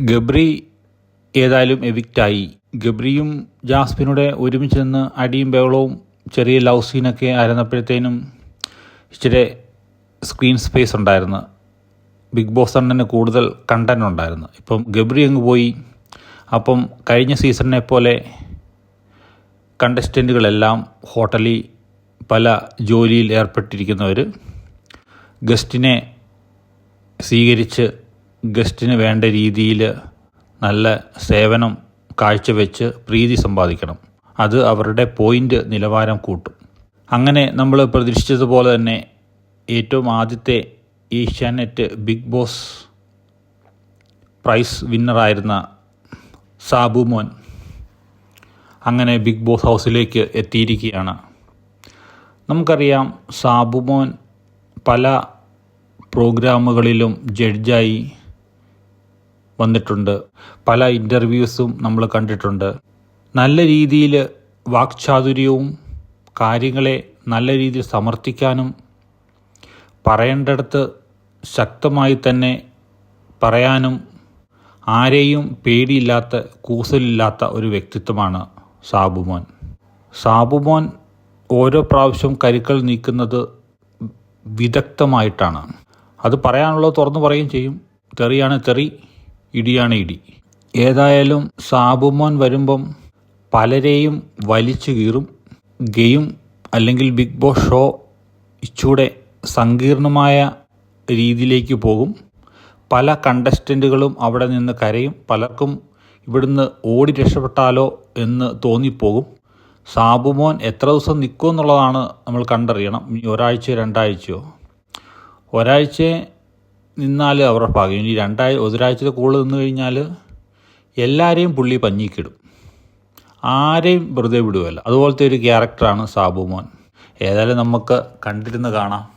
ഗബ്രി ഏതായാലും എവിക്റ്റായി. ഗബ്രിയും ജാസ്മിനൂടെ ഒരുമിച്ച് നിന്ന് അടിയും ബഹളവും ചെറിയ ലവ് സീനൊക്കെ ആയിരുന്നപ്പോഴത്തേനും ഇച്ചിരി സ്ക്രീൻ സ്പേസ് ഉണ്ടായിരുന്നു. ബിഗ് ബോസ് അണ്ണന് കൂടുതൽ കണ്ടന്റ് ഉണ്ടായിരുന്നു. ഇപ്പം ഗബ്രി അങ്ങ് പോയി. അപ്പം കഴിഞ്ഞ സീസണിനെ പോലെ കണ്ടസ്റ്റന്റുകളെല്ലാം ഹോട്ടലിൽ പല ജോലിയിൽ ഏർപ്പെട്ടിരിക്കുന്നവർ ഗസ്റ്റിനെ സ്വീകരിച്ച് ഗസ്റ്റിന് വേണ്ട രീതിയിൽ നല്ല സേവനം കാഴ്ചവെച്ച് പ്രീതി സമ്പാദിക്കണം. അത് അവരുടെ പോയിന്റ് നിലവാരം കൂട്ടും. അങ്ങനെ നമ്മൾ പ്രതീക്ഷിച്ചതുപോലെ തന്നെ ഏറ്റവും ആദ്യത്തെ ഏഷ്യാനെറ്റ് ബിഗ് ബോസ് പ്രൈസ് വിന്നറായിരുന്ന സാബു മോൻ അങ്ങനെ ബിഗ് ബോസ് ഹൗസിലേക്ക് എത്തിയിരിക്കുകയാണ്. നമുക്കറിയാം സാബു മോൻ പല പ്രോഗ്രാമുകളിലും ജഡ്ജായി വന്നിട്ടുണ്ട്. പല ഇന്റർവ്യൂസും നമ്മൾ കണ്ടിട്ടുണ്ട്. നല്ല രീതിയിൽ വാക്ചാതുര്യവും കാര്യങ്ങളെ നല്ല രീതിയിൽ സമർത്ഥിക്കാനും പറയേണ്ടടുത്ത് ശക്തമായി തന്നെ പറയാനും ആരെയും പേടിയില്ലാത്ത കൂസലില്ലാത്ത ഒരു വ്യക്തിത്വമാണ് സാബുമോൻ. സാബുമോൻ ഓരോ പ്രാവശ്യം കരുക്കൾ നീക്കുന്നത് വിദഗ്ധമായിട്ടാണ്. അത് പറയാനുള്ളത് തുറന്നു പറയുകയും ചെയ്യും. തെറിയാണ് തെറി. ഇടിയാണ് ഇടി. ഏതായാലും സാബുമോൻ വരുമ്പം പലരെയും വലിച്ചു കീറും. ഗെയിം അല്ലെങ്കിൽ ബിഗ് ബോസ് ഷോ ഇച്ചൂടെ സങ്കീർണമായ രീതിയിലേക്ക് പോകും. പല കണ്ടസ്റ്റന്റുകളും അവിടെ നിന്ന് കരയും. പലർക്കും ഇവിടുന്ന് ഓടി രക്ഷപ്പെട്ടാലോ എന്ന് തോന്നിപ്പോകും. സാബുമോൻ എത്ര ദിവസം നിൽക്കും എന്നുള്ളതാണ് നമ്മൾ കണ്ടറിയണം. ഇനി ഒരാഴ്ചയോ രണ്ടാഴ്ചയോ. ഒരാഴ്ച നിന്നാൽ അവരുടെ ഭാഗ്യം. ഇനി രണ്ടാഴ്ച ഒരാഴ്ചയിൽ കൂടുതൽ നിന്ന് കഴിഞ്ഞാൽ എല്ലാവരെയും പുള്ളി പഞ്ഞിക്കിടും. ആരെയും വെറുതെ വിടുകയല്ല. അതുപോലത്തെ ഒരു ക്യാരക്ടറാണ് സാബുമോൻ ഏതായാലും നമുക്ക് കണ്ടിരുന്ന് കാണാം.